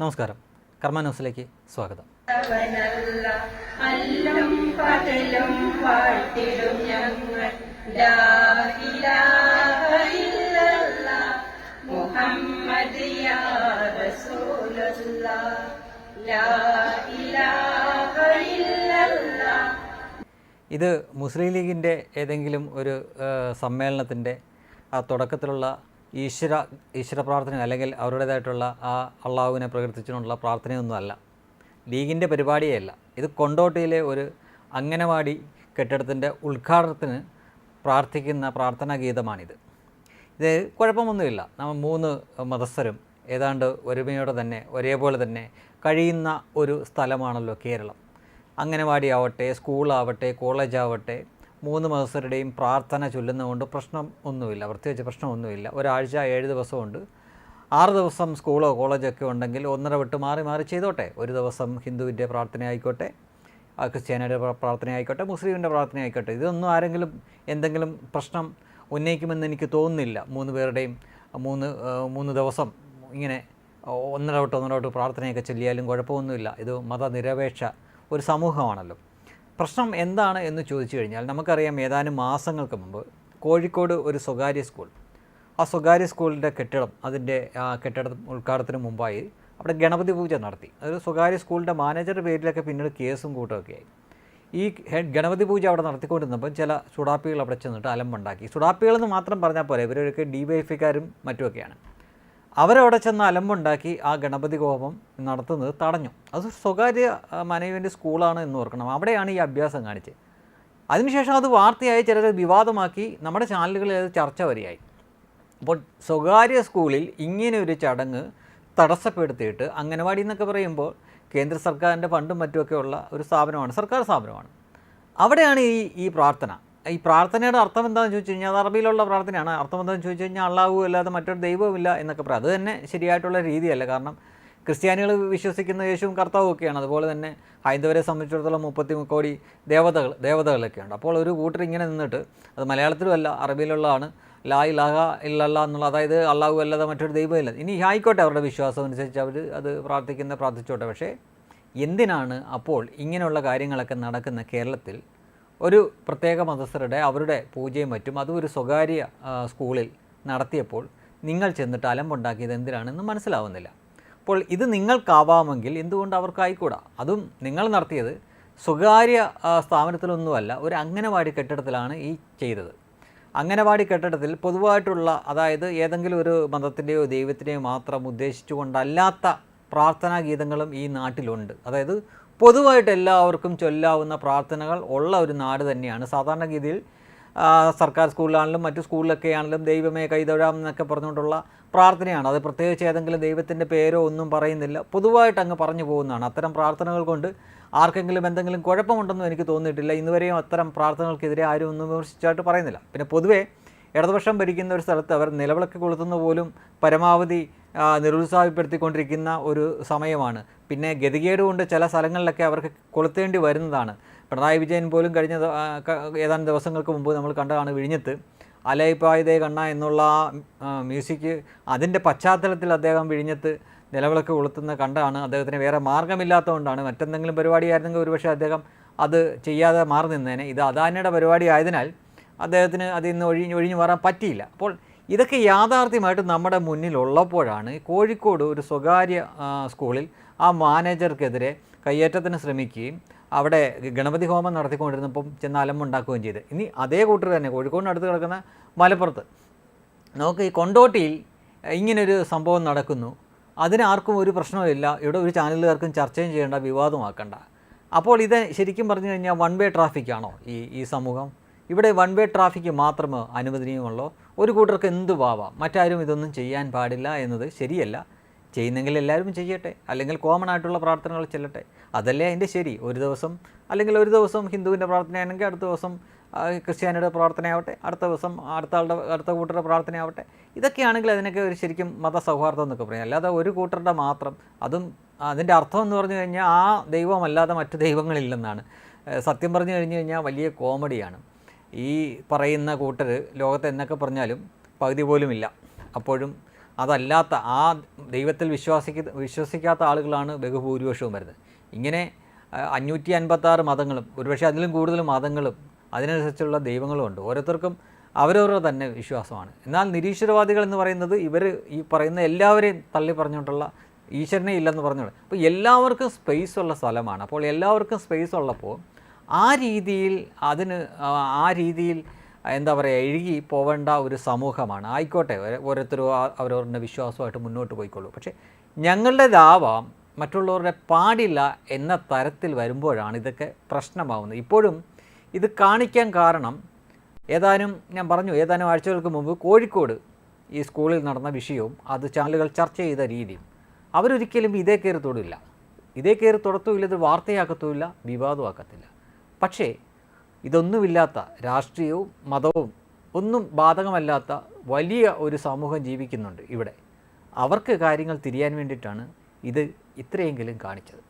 നമസ്കാരം. കർമ്മ ന്യൂസിലേക്ക് സ്വാഗതം. അവനല്ല അല്ലും പകലും വാഴ്ത്തിടും ഞങ്ങൾ ലാ മുഹമ്മദ് യാ റസൂലല്ലാ ലാ ഇലാഹ ഇല്ലല്ലാ ഇത് മുസ്ലിം ലീഗിന്റെ ഏതെങ്കിലും ഒരു സമ്മേളനത്തിന്റെ ആ തുടക്കത്തിലുള്ള ഈശ്വര ഈശ്വര പ്രാർത്ഥന അല്ലെങ്കിൽ അവരുടേതായിട്ടുള്ള ആ അള്ളാഹുവിനെ പ്രകീർത്തിച്ചുകൊണ്ടുള്ള പ്രാർത്ഥനയൊന്നുമല്ല ലീഗിന്റെ പരിപാടിയല്ല ഇത് കൊണ്ടോട്ടിയിലെ ഒരു അംഗനവാടി കെട്ടിടത്തിന്റെ ഉദ്ഘാടനത്തിന് പ്രാർത്ഥിക്കുന്ന പ്രാർത്ഥനാ ഗീതമാണിത്. ഇത് കുഴപ്പമൊന്നുമില്ല. നമ്മൾ മൂന്ന് മതസ്ഥരും ഏതാണ്ട് ഒരുമയോടെ തന്നെ ഒരേപോലെ തന്നെ കഴിയുന്ന ഒരു സ്ഥലമാണല്ലോ കേരളം. അംഗനവാടി ആവട്ടെ സ്കൂളാവട്ടെ കോളേജാവട്ടെ മൂന്ന് മതസ്ഥരുടെയും പ്രാർത്ഥന ചൊല്ലുന്നതുകൊണ്ട് പ്രശ്നം ഒന്നുമില്ല പ്രത്യേകിച്ച് പ്രശ്നമൊന്നുമില്ല ഒരാഴ്ച ഏഴ് ദിവസമുണ്ട്. ആറ് ദിവസം സ്കൂളോ കോളേജോ ഒക്കെ ഉണ്ടെങ്കിൽ ഒന്നര വിട്ട് മാറി മാറി ചെയ്തോട്ടെ. ഒരു ദിവസം ഹിന്ദുവിന്റെ പ്രാർത്ഥന ആയിക്കോട്ടെ ക്രിസ്ത്യാനിയുടെ പ്ര- പ്രാർത്ഥന ആയിക്കോട്ടെ മുസ്ലിമിന്റെ പ്രാർത്ഥന ആയിക്കോട്ടെ ഇതൊന്നും ആരെങ്കിലും എന്തെങ്കിലും പ്രശ്നം ഉന്നയിക്കുമെന്ന് എനിക്ക് തോന്നുന്നില്ല. മൂന്ന് പേരുടെയും മൂന്ന് മൂന്ന് ദിവസം ഇങ്ങനെ ഒന്നര തൊട്ട് ഒന്നര തൊട്ട് പ്രാർത്ഥനയൊക്കെ ചൊല്ലിയാലും കുഴപ്പമൊന്നുമില്ല. ഇത് മതനിരപേക്ഷ ഒരു സമൂഹമാണല്ലോ. പ്രശ്നം എന്താണ് എന്ന് ചോദിച്ചു കഴിഞ്ഞാൽ നമുക്കറിയാം ഏതാനും മാസങ്ങൾക്ക് മുമ്പ് കോഴിക്കോട് ഒരു സ്വകാര്യ സ്കൂൾ. ആ സ്വകാര്യ സ്കൂളിന്റെ കെട്ടിടം അതിന്റെ കെട്ടിട ഉദ്ഘാടനത്തിന് മുമ്പായി അവിടെ ഗണപതി പൂജ നടത്തി. അതൊരു സ്വകാര്യ സ്കൂളിന്റെ മാനേജറുടെ പേരിലൊക്കെ പിന്നീട് കേസും കൂട്ടമൊക്കെ ഈ ഗണപതി പൂജ അവിടെ നടത്തിക്കൊണ്ടിരുന്നപ്പം ചില സുഡാപ്പികൾ അവിടെ ചെന്നിട്ട് അലമ്പുണ്ടാക്കി. സുഡാപ്പികളെന്ന് മാത്രം പറഞ്ഞാൽ പോലെ ഇവരൊക്കെ ഡി വൈ മറ്റുമൊക്കെയാണ്. അവരവിടെ ചെന്ന് അലമ്പുണ്ടാക്കി ആ ഗണപതി കോപം നടത്തുന്നത് തടഞ്ഞു. അത് സ്വകാര്യ ആ, സ്കൂളാണ് എന്ന് ഓർക്കണം. അവിടെയാണ് ഈ അഭ്യാസം കാണിച്ചത്. അതിനുശേഷം അത് വാർത്തയായി ചിലർ വിവാദമാക്കി നമ്മുടെ ചാനലുകളിൽ അത് ചർച്ച വരികയായി അപ്പോൾ സ്വകാര്യ സ്കൂളിൽ ഇങ്ങനെ ഒരു ചടങ്ങ് തടസ്സപ്പെടുത്തിയിട്ട് അംഗനവാടി എന്നൊക്കെ പറയുമ്പോൾ കേന്ദ്ര സർക്കാരിന്റെ ഫണ്ടും മറ്റുമൊക്കെയുള്ള ഒരു സ്ഥാപനമാണ് സർക്കാർ സ്ഥാപനമാണ്. അവിടെയാണ് ഈ ഈ പ്രാർത്ഥന. ഈ പ്രാർത്ഥനയുടെ അർത്ഥം എന്താണെന്ന് ചോദിച്ചു കഴിഞ്ഞാൽ അത് അറബിയിലുള്ള പ്രാർത്ഥനയാണ്. അർത്ഥം എന്താണെന്ന് ചോദിച്ചു കഴിഞ്ഞാൽ അള്ളാഹു അല്ലാതെ മറ്റൊരു ദൈവവുമില്ല എന്നൊക്കെ പറയും. അത് തന്നെ ശരിയായിട്ടുള്ള രീതിയല്ല. കാരണം ക്രിസ്ത്യാനികൾ വിശ്വസിക്കുന്ന യേശുവും കർത്താവും ഒക്കെയാണ്. അതുപോലെ തന്നെ ഹൈന്ദവരെ സംബന്ധിച്ചിടത്തോളം മുപ്പത്തി കോടി ദേവതകൾ ദേവതകളൊക്കെയുണ്ട് അപ്പോൾ ഒരു കൂട്ടർ ഇങ്ങനെ നിന്നിട്ട് അത് മലയാളത്തിലുമല്ല അറബിയിലുള്ളതാണ്. ലാ ഇലാഹ ഇല്ലല്ല എന്നുള്ള അതായത് അള്ളാഹു അല്ലാതെ മറ്റൊരു ദൈവമില്ല ഇനി ആയിക്കോട്ടെ അവരുടെ വിശ്വാസം അനുസരിച്ച് അവർ അത് പ്രാർത്ഥിക്കുന്ന പ്രാർത്ഥിച്ചോട്ടെ. പക്ഷേ എന്തിനാണ് അപ്പോൾ ഇങ്ങനെയുള്ള കാര്യങ്ങളൊക്കെ നടക്കുന്ന കേരളത്തിൽ ഒരു പ്രത്യേക മതസ്ഥരുടെ അവരുടെ പൂജയും മറ്റും അതും ഒരു സ്വകാര്യ സ്കൂളിൽ നടത്തിയപ്പോൾ നിങ്ങൾ ചെന്നിട്ട് അലമ്പുണ്ടാക്കിയത് എന്തിനാണെന്ന് മനസ്സിലാവുന്നില്ല. അപ്പോൾ ഇത് നിങ്ങൾക്കാവാമെങ്കിൽ എന്തുകൊണ്ട് അവർക്കായിക്കൂടാ? അതും നിങ്ങൾ നടത്തിയത് സ്വകാര്യ സ്ഥാപനത്തിലൊന്നുമല്ല ഒരു അംഗനവാടി കെട്ടിടത്തിലാണ് ഈ ചെയ്തത്. അംഗനവാടി കെട്ടിടത്തിൽ പൊതുവായിട്ടുള്ള അതായത് ഏതെങ്കിലും ഒരു മതത്തിന്റെയോ ദൈവത്തിന്റെയോ മാത്രം ഉദ്ദേശിച്ചുകൊണ്ടല്ലാത്ത പ്രാർത്ഥനാ ഗീതങ്ങളും ഈ നാട്ടിലുണ്ട്. അതായത് പൊതുവായിട്ട് എല്ലാവർക്കും ചൊല്ലാവുന്ന പ്രാർത്ഥനകൾ ഉള്ള ഒരു നാട് തന്നെയാണ്. സാധാരണഗതിയിൽ സർക്കാർ സ്കൂളിലാണെങ്കിലും മറ്റു സ്കൂളിലൊക്കെ ആണെങ്കിലും ദൈവമേ കൈതൊഴാം എന്നൊക്കെ പറഞ്ഞുകൊണ്ടുള്ള പ്രാർത്ഥനയാണ്. അത് പ്രത്യേകിച്ച് ഏതെങ്കിലും ദൈവത്തിന്റെ പേരോ ഒന്നും പറയുന്നില്ല. പൊതുവായിട്ട് അങ്ങ് പറഞ്ഞു പോകുന്നതാണ്. അത്തരം പ്രാർത്ഥനകൾ കൊണ്ട് ആർക്കെങ്കിലും എന്തെങ്കിലും കുഴപ്പമുണ്ടെന്നും എനിക്ക് തോന്നിയിട്ടില്ല. ഇന്നുവരെയും അത്തരം പ്രാർത്ഥനകൾക്കെതിരെ ആരും ഒന്നും വിമർശിച്ചായിട്ട് പറയുന്നില്ല. പിന്നെ പൊതുവേ ഇടതുപക്ഷം ഭരിക്കുന്ന ഒരു സ്ഥലത്ത് അവർ നിലവിളക്ക് കൊളുത്തുന്ന പോലും പരമാവധി നിരുത്സാഹപ്പെടുത്തിക്കൊണ്ടിരിക്കുന്ന ഒരു സമയമാണ്. പിന്നെ ഗതികേട് കൊണ്ട് ചില സ്ഥലങ്ങളിലൊക്കെ അവർക്ക് കൊളുത്തേണ്ടി വരുന്നതാണ്. പിണറായി വിജയൻ പോലും കഴിഞ്ഞ ഏതാനും ദിവസങ്ങൾക്ക് മുമ്പ് നമ്മൾ കണ്ടതാണ് വിഴിഞ്ഞത്ത്. അലയിപ്പായതേ കണ്ണ എന്നുള്ള മ്യൂസിക് അതിന്റെ പശ്ചാത്തലത്തിൽ അദ്ദേഹം വിഴിഞ്ഞത്ത് നിലവിളക്ക് കൊളുത്തുന്ന കണ്ടാണ്. അദ്ദേഹത്തിന് വേറെ മാർഗമില്ലാത്തതുകൊണ്ടാണ്. മറ്റെന്തെങ്കിലും പരിപാടിയായിരുന്നെങ്കിൽ ഒരുപക്ഷെ അദ്ദേഹം അത് ചെയ്യാതെ മാറി നിന്നേനെ. ഇത് അദാനിയുടെ പരിപാടി ആയതിനാൽ അദ്ദേഹത്തിന് അതിൽ നിന്ന് ഒഴിഞ്ഞ് ഒഴിഞ്ഞു മാറാൻ പറ്റിയില്ല. അപ്പോൾ ഇതൊക്കെ യാഥാർത്ഥ്യമായിട്ട് നമ്മുടെ മുന്നിലുള്ളപ്പോഴാണ് കോഴിക്കോട് ഒരു സ്വകാര്യ സ്കൂളിൽ ആ മാനേജർക്കെതിരെ കയ്യേറ്റത്തിന് ശ്രമിക്കുകയും അവിടെ ഗണപതി ഹോമം നടത്തിക്കൊണ്ടിരുന്നപ്പം ചെന്ന് അലമ്പുണ്ടാക്കുകയും ചെയ്ത്. ഇനി അതേ കൂട്ടർ തന്നെ കോഴിക്കോടിനടുത്ത് കിടക്കുന്ന മലപ്പുറത്ത്. നമുക്ക് ഈ കൊണ്ടോട്ടിയിൽ ഇങ്ങനൊരു സംഭവം നടക്കുന്നു. അതിന് ആർക്കും ഒരു പ്രശ്നവുമില്ല ഇവിടെ ഒരു ചാനലുകാർക്കും ചർച്ചയും ചെയ്യേണ്ട വിവാദമാക്കണ്ട അപ്പോൾ ഇത് ശരിക്കും പറഞ്ഞു കഴിഞ്ഞാൽ വൺ വേ ട്രാഫിക്കാണോ ഈ ഈ സമൂഹം? ഇവിടെ വൺ വേ ട്രാഫിക്ക് മാത്രമേ അനുവദനീയമുള്ളൂ. ഒരു കൂട്ടർക്ക് എന്ത് വാവാം? മറ്റാരും ഇതൊന്നും ചെയ്യാൻ പാടില്ല എന്നത് ശരിയല്ല. ചെയ്യുന്നെങ്കിൽ എല്ലാവരും ചെയ്യട്ടെ. അല്ലെങ്കിൽ കോമൺ ആയിട്ടുള്ള പ്രാർത്ഥനകൾ ചെല്ലട്ടെ. അതല്ലേ അതിന്റെ ശരി. ഒരു ദിവസം അല്ലെങ്കിൽ ഒരു ദിവസം ഹിന്ദുവിന്റെ പ്രാർത്ഥനയാണെങ്കിൽ അടുത്ത ദിവസം ക്രിസ്ത്യാനിയുടെ പ്രാർത്ഥനയാവട്ടെ. അടുത്ത ദിവസം അടുത്ത ആളുടെ അടുത്ത കൂട്ടരുടെ പ്രാർത്ഥനയാവട്ടെ. ഇതൊക്കെയാണെങ്കിൽ അതിനൊക്കെ ഒരു ശരിക്കും മതസൗഹാർദ്ദം എന്നൊക്കെ പറയാം. അല്ലാതെ ഒരു കൂട്ടരുടെ മാത്രം അതും അതിന്റെ അർത്ഥം എന്ന് പറഞ്ഞു കഴിഞ്ഞാൽ ആ ദൈവമല്ലാതെ മറ്റു ദൈവങ്ങളില്ലെന്നാണ്. സത്യം പറഞ്ഞു കഴിഞ്ഞു കഴിഞ്ഞാൽ വലിയ കോമഡിയാണ്. ഈ പറയുന്ന കൂട്ടർ ലോകത്ത് എന്നൊക്കെ പറഞ്ഞാലും പകുതി പോലുമില്ല അപ്പോഴും അതല്ലാത്ത ആ ദൈവത്തിൽ വിശ്വാസിക്ക വിശ്വസിക്കാത്ത ആളുകളാണ് ബഹുഭൂരിപക്ഷവും വരുന്നത്. ഇങ്ങനെ അഞ്ഞൂറ്റി അൻപത്താറ് മതങ്ങളും ഒരുപക്ഷെ അതിലും കൂടുതൽ മതങ്ങളും അതിനനുസരിച്ചുള്ള ദൈവങ്ങളും ഉണ്ട്. ഓരോരുത്തർക്കും അവരവരുടെ തന്നെ വിശ്വാസമാണ്. എന്നാൽ നിരീശ്വരവാദികൾ എന്ന് പറയുന്നത് ഇവർ ഈ പറയുന്ന എല്ലാവരെയും തള്ളി പറഞ്ഞുകൊണ്ടുള്ള ഈശ്വരനെ ഇല്ലെന്ന് പറഞ്ഞുകൊണ്ട്. അപ്പോൾ എല്ലാവർക്കും സ്പേസ് ഉള്ള സ്ഥലമാണ്. അപ്പോൾ എല്ലാവർക്കും സ്പേസ് ഉള്ളപ്പോൾ ആ രീതിയിൽ അതിന് ആ- രീതിയിൽ എന്താ പറയുക എഴുകി പോവേണ്ട ഒരു സമൂഹമാണ്. ആയിക്കോട്ടെ ഓരോരുത്തരും അവരവരുടെ വിശ്വാസമായിട്ട് മുന്നോട്ട് പോയിക്കോളൂ പക്ഷേ ഞങ്ങളുടേതാവാം മറ്റുള്ളവരുടെ പാടില്ല എന്ന തരത്തിൽ വരുമ്പോഴാണ് ഇതൊക്കെ പ്രശ്നമാവുന്നത്. ഇപ്പോഴും ഇത് കാണിക്കാൻ കാരണം ഏതാനും ഞാൻ പറഞ്ഞു ഏതാനും ആഴ്ചകൾക്ക് മുമ്പ് കോഴിക്കോട് ഈ സ്കൂളിൽ നടന്ന വിഷയവും അത് ചാനലുകൾ ചർച്ച ചെയ്ത രീതിയും അവരൊരിക്കലും ഇതേ കയറി തൊടില്ല ഇതേ കയറി തൊടത്തുമില്ല ഇത് വാർത്തയാക്കത്തുമില്ല വിവാദമാക്കത്തില്ല. പക്ഷേ ഇതൊന്നുമില്ലാത്ത രാഷ്ട്രീയവും മതവും ഒന്നും ബാധകമല്ലാത്ത വലിയ ഒരു സമൂഹം ജീവിക്കുന്നുണ്ട് ഇവിടെ. അവർക്ക് കാര്യങ്ങൾ തിരിയാൻ വേണ്ടിയിട്ടാണ് ഇത് ഇത്രയെങ്കിലും കാണിച്ചത്.